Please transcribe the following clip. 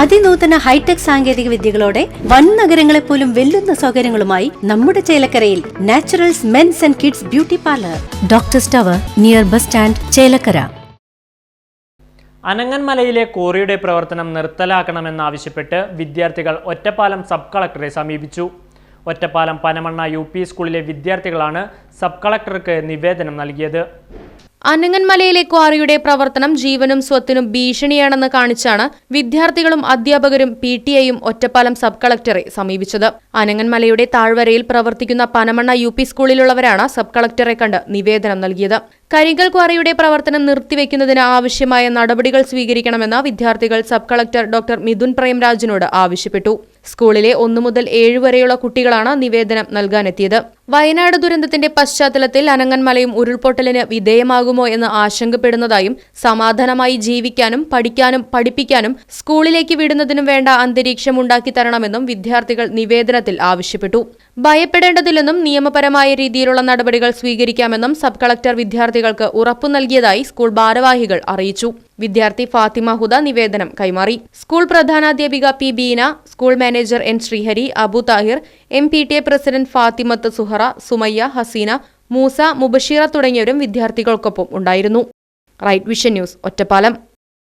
അതിനൂതന hi tech സാങ്കേതിക വിദ്യകളോടെ വൻ നഗരങ്ങളെ പോലും വെല്ലുന്ന സൗകര്യങ്ങളുമായി നമ്മുടെ ചേലക്കരയിൽ Naturals men's and kids beauty parlour. Doctor സ്റ്റവർ near bus stand Chelakkara. അനങ്ങൻമലയിലെ കോറിയുടെ പ്രവർത്തനം നിർത്തലാക്കണമെന്നാവശ്യപ്പെട്ട് വിദ്യാർത്ഥികൾ ഒറ്റപ്പാലം സബ് കളക്ടറെ സമീപിച്ചു. ഒറ്റപ്പാലം പനമണ്ണ യു സ്കൂളിലെ വിദ്യാർത്ഥികളാണ് സബ് കളക്ടർക്ക് നിവേദനം നൽകിയത്. അനങ്ങൻമലയിലെ ക്വാറിയുടെ പ്രവർത്തനം ജീവനും സ്വത്തിനും ഭീഷണിയാണെന്ന് കാണിച്ചാണ് വിദ്യാർത്ഥികളും അധ്യാപകരും പി ടി ഐയും ഒറ്റപ്പാലം സബ് കളക്ടറെ സമീപിച്ചത്. അനങ്ങൻമലയുടെ താഴ്വരയിൽ പ്രവർത്തിക്കുന്ന പനമണ്ണ യു പി സ്കൂളിലുള്ളവരാണ് സബ് കളക്ടറെ കണ്ട് നിവേദനം നൽകിയത്. കരിങ്കൽ ക്വാറിയുടെ പ്രവർത്തനം നിർത്തിവെക്കുന്നതിന് ആവശ്യമായ നടപടികൾ സ്വീകരിക്കണമെന്ന് വിദ്യാർത്ഥികൾ സബ് കളക്ടർ ഡോക്ടർ മിഥുൻ പ്രേംരാജിനോട് ആവശ്യപ്പെട്ടു. സ്കൂളിലെ ഒന്നു മുതൽ ഏഴ് വരെയുള്ള കുട്ടികളാണ് നിവേദനം നൽകാനെത്തിയത്. വയനാട് ദുരന്തത്തിന്റെ പശ്ചാത്തലത്തിൽ അനങ്ങൻമലയും ഉരുൾപൊട്ടലിന് വിധേയമാകുമോ എന്ന് ആശങ്കപ്പെടുന്നതായും സമാധാനമായി ജീവിക്കാനും പഠിക്കാനും പഠിപ്പിക്കാനും സ്കൂളിലേക്ക് വിടുന്നതിനും വേണ്ട അന്തരീക്ഷം ഉണ്ടാക്കി തരണമെന്നും വിദ്യാർത്ഥികൾ നിവേദനത്തിൽ ആവശ്യപ്പെട്ടു. ഭയപ്പെടേണ്ടതില്ലെന്നും നിയമപരമായ രീതിയിലുള്ള നടപടികൾ സ്വീകരിക്കാമെന്നും സബ് കളക്ടർ വിദ്യാർത്ഥികൾക്ക് ഉറപ്പു നൽകിയതായി സ്കൂൾ ഭാരവാഹികൾ അറിയിച്ചു. വിദ്യാർത്ഥി ഫാത്തിമ ഹുദ നിവേദനം കൈമാറി. School പ്രധാനാധ്യാപിക P Beena school manager N Sreehari Abu Thahir M P T A president Fathimath Suhara Sumayya Haseena Moosa Mubashira തുടങ്ങിയവരും വിദ്യാർത്ഥികൾക്കൊപ്പം ഉണ്ടായിരുന്നു. Right Vision News Ottapalam.